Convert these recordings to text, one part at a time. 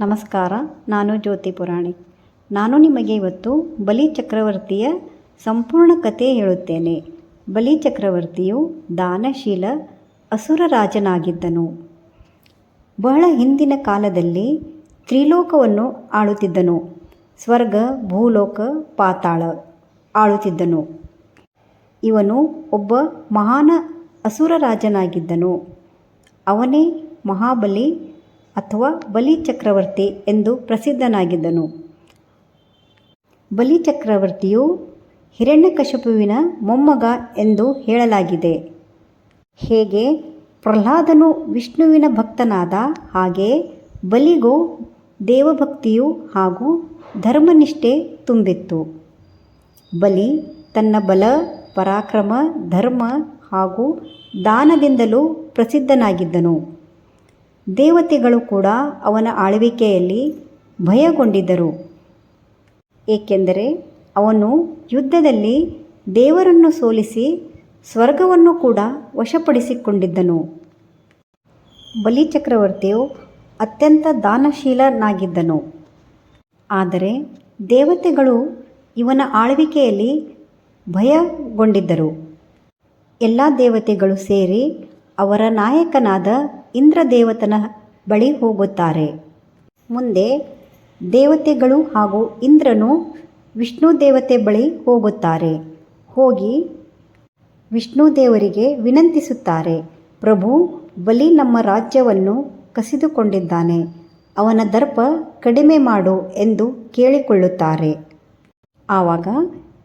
ನಮಸ್ಕಾರ, ನಾನು ಜ್ಯೋತಿ ಪುರಾಣಿ. ನಾನು ನಿಮಗೆ ಇವತ್ತು ಬಲಿ ಚಕ್ರವರ್ತಿಯ ಸಂಪೂರ್ಣ ಕಥೆ ಹೇಳುತ್ತೇನೆ. ಬಲಿ ಚಕ್ರವರ್ತಿಯು ದಾನಶೀಲ ಅಸುರ ರಾಜನಾಗಿದ್ದನು ಬಹಳ ಹಿಂದಿನ ಕಾಲದಲ್ಲಿ ತ್ರಿಲೋಕವನ್ನು ಆಳುತ್ತಿದ್ದನು. ಸ್ವರ್ಗ, ಭೂಲೋಕ, ಪಾತಾಳ ಆಳುತ್ತಿದ್ದನು. ಇವನು ಒಬ್ಬ ಮಹಾನ ಅಸುರ ರಾಜನಾಗಿದ್ದನು ಅವನೇ ಮಹಾಬಲಿ ಅಥವಾ ಬಲಿ ಚಕ್ರವರ್ತಿ ಎಂದು ಪ್ರಸಿದ್ಧನಾಗಿದ್ದನು. ಬಲಿ ಚಕ್ರವರ್ತಿಯು ಹಿರಣ್ಯಕಶಪುವಿನ ಮೊಮ್ಮಗ ಎಂದು ಹೇಳಲಾಗಿದೆ. ಹೇಗೆ? ಪ್ರಹ್ಲಾದನು ವಿಷ್ಣುವಿನ ಭಕ್ತನಾದ ಹಾಗೆ ಬಲಿಗೂ ದೇವಭಕ್ತಿಯು ಹಾಗೂ ಧರ್ಮನಿಷ್ಠೆ ತುಂಬಿತ್ತು. ಬಲಿ ತನ್ನ ಬಲ, ಪರಾಕ್ರಮ, ಧರ್ಮ ಹಾಗೂ ದಾನದಿಂದಲೂ ಪ್ರಸಿದ್ಧನಾಗಿದ್ದನು. ದೇವತೆಗಳು ಕೂಡ ಅವನ ಆಳ್ವಿಕೆಯಲ್ಲಿ ಭಯಗೊಂಡಿದ್ದರು. ಏಕೆಂದರೆ ಅವನು ಯುದ್ಧದಲ್ಲಿ ದೇವರನ್ನು ಸೋಲಿಸಿ ಸ್ವರ್ಗವನ್ನು ಕೂಡ ವಶಪಡಿಸಿಕೊಂಡಿದ್ದನು. ಬಲಿ ಚಕ್ರವರ್ತಿಯು ಅತ್ಯಂತ ದಾನಶೀಲನಾಗಿದ್ದನು. ಆದರೆ ದೇವತೆಗಳು ಇವನ ಆಳ್ವಿಕೆಯಲ್ಲಿ ಭಯಗೊಂಡಿದ್ದರು. ಎಲ್ಲ ದೇವತೆಗಳು ಸೇರಿ ಅವರ ನಾಯಕನಾದ ಇಂದ್ರದೇವತನ ಬಳಿ ಹೋಗುತ್ತಾರೆ. ಮುಂದೆ ದೇವತೆಗಳು ಹಾಗೂ ಇಂದ್ರನು ವಿಷ್ಣು ದೇವತೆ ಬಳಿ ಹೋಗುತ್ತಾರೆ. ಹೋಗಿ ವಿಷ್ಣು ದೇವರಿಗೆ ವಿನಂತಿಸುತ್ತಾರೆ, ಪ್ರಭು, ಬಲಿ ನಮ್ಮ ರಾಜ್ಯವನ್ನು ಕಸಿದುಕೊಂಡಿದ್ದಾನೆ. ಅವನ ದರ್ಪ ಕಡಿಮೆ ಮಾಡು ಎಂದು ಕೇಳಿಕೊಳ್ಳುತ್ತಾರೆ. ಆವಾಗ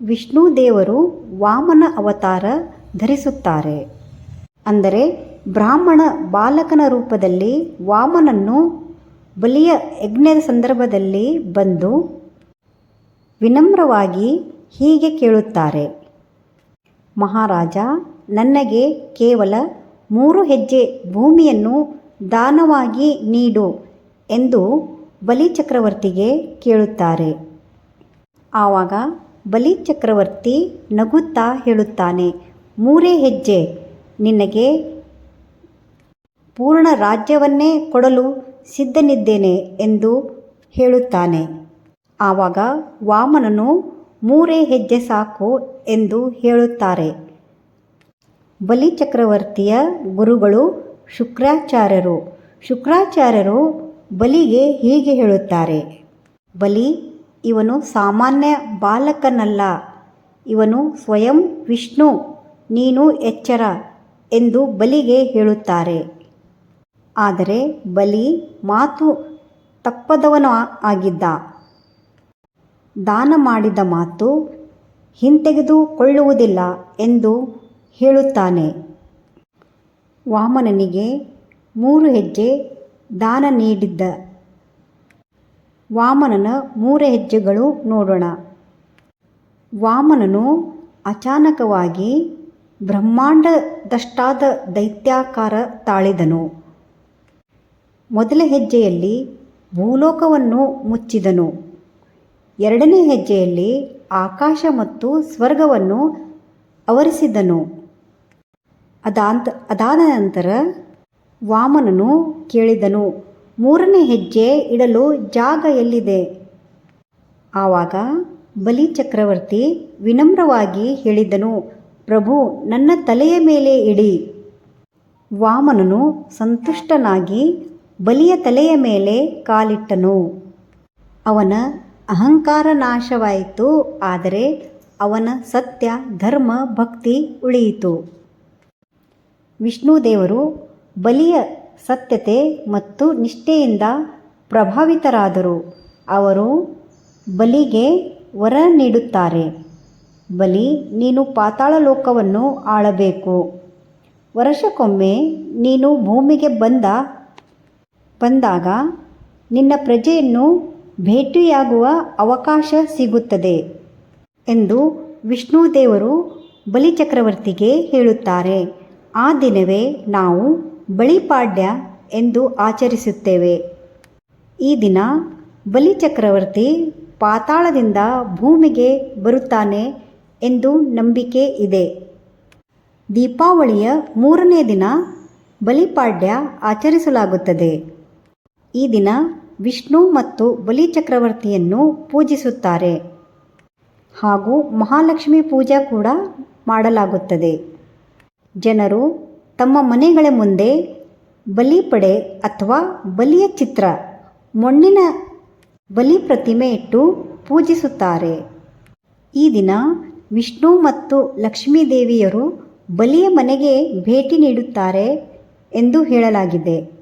ವಿಷ್ಣು ದೇವರು ವಾಮನ ಅವತಾರ ಧರಿಸುತ್ತಾರೆ. ಅಂದರೆ ಬ್ರಾಹ್ಮಣ ಬಾಲಕನ ರೂಪದಲ್ಲಿ ವಾಮನನ್ನು ಬಲಿಯ ಯಜ್ಞದ ಸಂದರ್ಭದಲ್ಲಿ ಬಂದು ವಿನಮ್ರವಾಗಿ ಹೀಗೆ ಕೇಳುತ್ತಾರೆ. ಮಹಾರಾಜ, ನನಗೆ ಕೇವಲ ಮೂರು ಹೆಜ್ಜೆ ಭೂಮಿಯನ್ನು ದಾನವಾಗಿ ನೀಡು ಎಂದು ಬಲಿ ಚಕ್ರವರ್ತಿಗೆ ಕೇಳುತ್ತಾರೆ. ಆವಾಗ ಬಲಿ ಚಕ್ರವರ್ತಿ ನಗುತ್ತಾ ಹೇಳುತ್ತಾನೆ, ಮೂರೇ ಹೆಜ್ಜೆ, ನಿನಗೆ ಪೂರ್ಣ ರಾಜ್ಯವನ್ನೇ ಕೊಡಲು ಸಿದ್ಧನಿದ್ದೇನೆ ಎಂದು ಹೇಳುತ್ತಾನೆ. ಆವಾಗ ವಾಮನನು, ಮೂರೇ ಹೆಜ್ಜೆ ಸಾಕು ಎಂದು ಹೇಳುತ್ತಾರೆ. ಬಲಿ ಚಕ್ರವರ್ತಿಯ ಗುರುಗಳು ಶುಕ್ರಾಚಾರ್ಯರು. ಶುಕ್ರಾಚಾರ್ಯರು ಬಲಿಗೆ ಹೀಗೆ ಹೇಳುತ್ತಾರೆ, ಬಲಿ, ಇವನು ಸಾಮಾನ್ಯ ಬಾಲಕನಲ್ಲ. ಇವನು ಸ್ವಯಂ ವಿಷ್ಣು, ನೀನು ಎಚ್ಚರ ಎಂದು ಬಲಿಗೆ ಹೇಳುತ್ತಾರೆ. ಆದರೆ ಬಲಿ ಮಾತು ತಪ್ಪದವನು ಆಗಿದ್ದ. ದಾನ ಮಾಡಿದ ಮಾತು ಹಿಂತೆಗೆದುಕೊಳ್ಳುವುದಿಲ್ಲ ಎಂದು ಹೇಳುತ್ತಾನೆ. ವಾಮನನಿಗೆ ಮೂರು ಹೆಜ್ಜೆ ದಾನ ನೀಡಿದ್ದ. ವಾಮನನ ಮೂರು ಹೆಜ್ಜೆಗಳು ನೋಡೋಣ. ವಾಮನನು ಅಚಾನಕವಾಗಿ ಬ್ರಹ್ಮಾಂಡದಷ್ಟಾದ ದೈತ್ಯಾಕಾರ ತಾಳಿದನು. ಮೊದಲ ಹೆಜ್ಜೆಯಲ್ಲಿ ಭೂಲೋಕವನ್ನು ಮುಚ್ಚಿದನು. ಎರಡನೇ ಹೆಜ್ಜೆಯಲ್ಲಿ ಆಕಾಶ ಮತ್ತು ಸ್ವರ್ಗವನ್ನು ಆವರಿಸಿದನು. ಅದಾಂತ, ಅದಾದ ನಂತರ ವಾಮನನು ಕೇಳಿದನು, ಮೂರನೇ ಹೆಜ್ಜೆ ಇಡಲು ಜಾಗ ಎಲ್ಲಿದೆ? ಆವಾಗ ಬಲಿ ಚಕ್ರವರ್ತಿ ವಿನಮ್ರವಾಗಿ ಹೇಳಿದನು, ಪ್ರಭು, ನನ್ನ ತಲೆಯ ಮೇಲೆ ಇಡಿ. ವಾಮನನು ಸಂತುಷ್ಟನಾಗಿ ಬಲಿಯ ತಲೆಯ ಮೇಲೆ ಕಾಲಿಟ್ಟನು. ಅವನ ಅಹಂಕಾರ ನಾಶವಾಯಿತು, ಆದರೆ ಅವನ ಸತ್ಯ, ಧರ್ಮ, ಭಕ್ತಿ ಉಳಿಯಿತು. ವಿಷ್ಣು ದೇವರು ಬಲಿಯ ಸತ್ಯತೆ ಮತ್ತು ನಿಷ್ಠೆಯಿಂದ ಪ್ರಭಾವಿತರಾದರು. ಅವರು ಬಲಿಗೆ ವರ ನೀಡುತ್ತಾರೆ. ಬಲಿ, ನೀನು ಪಾತಾಳ ಲೋಕವನ್ನು ಆಳಬೇಕು. ವರ್ಷಕ್ಕೊಮ್ಮೆ ನೀನು ಭೂಮಿಗೆ ಬಂದ ಬಂದಾಗ ನಿನ್ನ ಪ್ರಜೆಯನ್ನು ಭೇಟಿಯಾಗುವ ಅವಕಾಶ ಸಿಗುತ್ತದೆ ಎಂದು ವಿಷ್ಣುದೇವರು ಬಲಿ ಚಕ್ರವರ್ತಿಗೆ ಹೇಳುತ್ತಾರೆ. ಆ ದಿನವೇ ನಾವು ಬಳಿಪಾಡ್ಯ ಎಂದು ಆಚರಿಸುತ್ತೇವೆ. ಈ ದಿನ ಬಲಿ ಚಕ್ರವರ್ತಿ ಪಾತಾಳದಿಂದ ಭೂಮಿಗೆ ಬರುತ್ತಾನೆ ಎಂದು ನಂಬಿಕೆ ಇದೆ. ದೀಪಾವಳಿಯ ಮೂರನೇ ದಿನ ಬಲಿಪಾಡ್ಯ ಆಚರಿಸಲಾಗುತ್ತದೆ. ಈ ದಿನ ವಿಷ್ಣು ಮತ್ತು ಬಲಿ ಚಕ್ರವರ್ತಿಯನ್ನು ಪೂಜಿಸುತ್ತಾರೆ. ಹಾಗೂ ಮಹಾಲಕ್ಷ್ಮಿ ಪೂಜೆ ಕೂಡ ಮಾಡಲಾಗುತ್ತದೆ. ಜನರು ತಮ್ಮ ಮನೆಗಳ ಮುಂದೆ ಬಲಿಪಡೆ ಅಥವಾ ಬಲಿಯ ಚಿತ್ರ, ಮಣ್ಣಿನ ಬಲಿ ಪ್ರತಿಮೆ ಇಟ್ಟು ಪೂಜಿಸುತ್ತಾರೆ. ಈ ದಿನ ವಿಷ್ಣು ಮತ್ತು ಲಕ್ಷ್ಮೀ ದೇವಿಯರು ಬಲಿಯ ಮನೆಗೆ ಭೇಟಿ ನೀಡುತ್ತಾರೆ ಎಂದು ಹೇಳಲಾಗಿದೆ.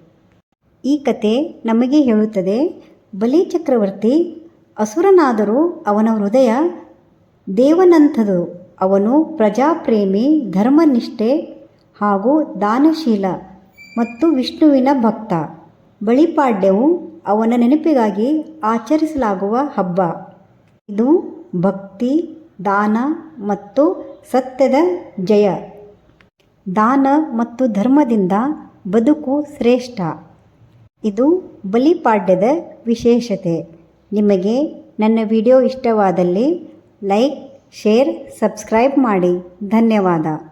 ಈ ಕತೆ ನಮಗೆ ಹೇಳುತ್ತದೆ. ಬಲಿ ಚಕ್ರವರ್ತಿ ಅಸುರನಾದರೂ ಅವನ ಹೃದಯ ದೇವನಂಥದು. ಅವನು ಪ್ರಜಾಪ್ರೇಮಿ, ಧರ್ಮನಿಷ್ಠೆ ಹಾಗೂ ದಾನಶೀಲ ಮತ್ತು ವಿಷ್ಣುವಿನ ಭಕ್ತ. ಬಳಿಪಾಡ್ಯವು ಅವನ ನೆನಪಿಗಾಗಿ ಆಚರಿಸಲಾಗುವ ಹಬ್ಬ. ಇದು ಭಕ್ತಿ, ದಾನ ಮತ್ತು ಸತ್ಯದ ಜಯ. ದಾನ ಮತ್ತು ಧರ್ಮದಿಂದ ಬದುಕು ಶ್ರೇಷ್ಠ. ಇದು ಬಲಿಪಾಡ್ಯದ ವಿಶೇಷತೆ. ನಿಮಗೆ ನನ್ನ ವಿಡಿಯೋ ಇಷ್ಟವಾದಲ್ಲಿ ಲೈಕ್ ಶೇರ್ ಸಬ್ಸ್ಕ್ರೈಬ್ ಮಾಡಿ. ಧನ್ಯವಾದ.